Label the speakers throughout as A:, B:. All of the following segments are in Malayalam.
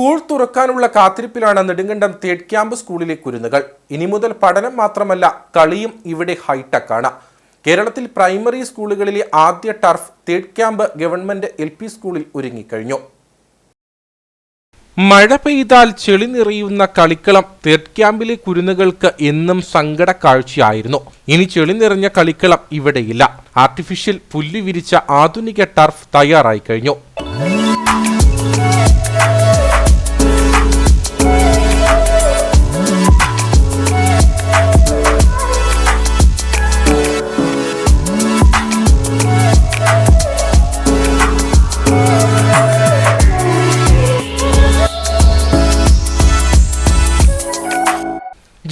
A: സ്കൂൾ തുറക്കാനുള്ള കാത്തിരിപ്പിലാണ് നെടുങ്കണ്ടം തേഡ് ക്യാമ്പ് സ്കൂളിലെ കുരുന്നുകൾ. ഇനി മുതൽ പഠനം മാത്രമല്ല കളിയും ഇവിടെ ഹൈടെക്കാണ്. കേരളത്തിൽ പ്രൈമറി സ്കൂളുകളിലെ ആദ്യ ടർഫ് തേഡ് ക്യാമ്പ് ഗവൺമെന്റ് എൽ പി സ്കൂളിൽ ഒരുങ്ങിക്കഴിഞ്ഞു. മഴ പെയ്താൽ ചെളി നിറയുന്ന കളിക്കളം തേർഡ് ക്യാമ്പിലെ കുരുന്നുകൾക്ക് എന്നും സങ്കട കാഴ്ചയായിരുന്നു. ഇനി ചെളി നിറഞ്ഞ കളിക്കളം ഇവിടെയില്ല. ആർട്ടിഫിഷ്യൽ പുല്ല് വിരിച്ച ആധുനിക ടർഫ് തയ്യാറായി കഴിഞ്ഞു.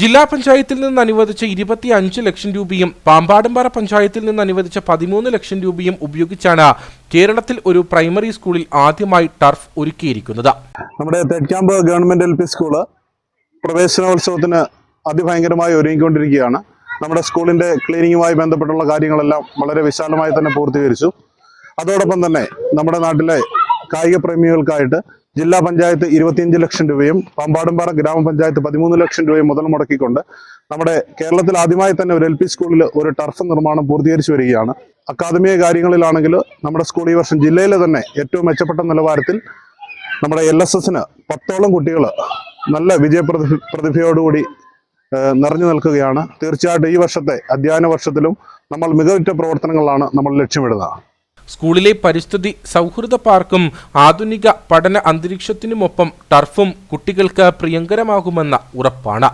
A: ജില്ലാ പഞ്ചായത്തിൽ നിന്ന് അനുവദിച്ച ഇരുപത്തി അഞ്ച് ലക്ഷം രൂപയും പാമ്പാടുംപാറ പഞ്ചായത്തിൽ നിന്ന് അനുവദിച്ച പതിമൂന്ന് ലക്ഷം രൂപയും ഉപയോഗിച്ചാണ് കേരളത്തിൽ ഒരു പ്രൈമറി സ്കൂളിൽ ആദ്യമായി ടർഫ് ഒരുക്കിയിരിക്കുന്നത്.
B: നമ്മുടെ Thekkamp government L P school പ്രവേശനോത്സവത്തിന് അതിഭയങ്കരമായി ഒരുങ്ങിക്കൊണ്ടിരിക്കുകയാണ്. നമ്മുടെ സ്കൂളിന്റെ ക്ലീനിങ്ങുമായി ബന്ധപ്പെട്ടുള്ള കാര്യങ്ങളെല്ലാം വളരെ വിശാലമായി തന്നെ പൂർത്തീകരിച്ചു. അതോടൊപ്പം തന്നെ നമ്മുടെ നാട്ടിലെ കായിക പ്രേമികൾക്കായിട്ട് ജില്ലാ പഞ്ചായത്ത് ഇരുപത്തിയഞ്ച് ലക്ഷം രൂപയും പാമ്പാടുംപാറ ഗ്രാമപഞ്ചായത്ത് പതിമൂന്ന് ലക്ഷം രൂപയും മുതൽ മുടക്കിക്കൊണ്ട് നമ്മുടെ കേരളത്തിൽ ആദ്യമായി തന്നെ ഒരു എൽ പി സ്കൂളിൽ ഒരു ടർഫ് നിർമ്മാണം പൂർത്തീകരിച്ചു വരികയാണ്. അക്കാദമിക കാര്യങ്ങളിലാണെങ്കിൽ നമ്മുടെ സ്കൂൾ ഈ വർഷം ജില്ലയിലെ തന്നെ ഏറ്റവും മെച്ചപ്പെട്ട നിലവാരത്തിൽ നമ്മുടെ എൽ എസ് എസിന് പത്തോളം കുട്ടികൾ നല്ല വിജയപ്രതി പ്രതിഭയോടുകൂടി നിറഞ്ഞു നിൽക്കുകയാണ്. തീർച്ചയായിട്ടും ഈ വർഷത്തെ അധ്യയന വർഷത്തിലും നമ്മൾ മികവുറ്റ പ്രവർത്തനങ്ങളാണ് നമ്മൾ ലക്ഷ്യമിടുന്നത്.
A: സ്കൂളിലെ പരിസ്ഥിതി സൗഹൃദ പാർക്കും ആധുനിക പഠന അന്തരീക്ഷത്തിനുമൊപ്പം ടർഫും കുട്ടികൾക്ക് പ്രിയങ്കരമാകുമെന്ന ഉറപ്പാണ്.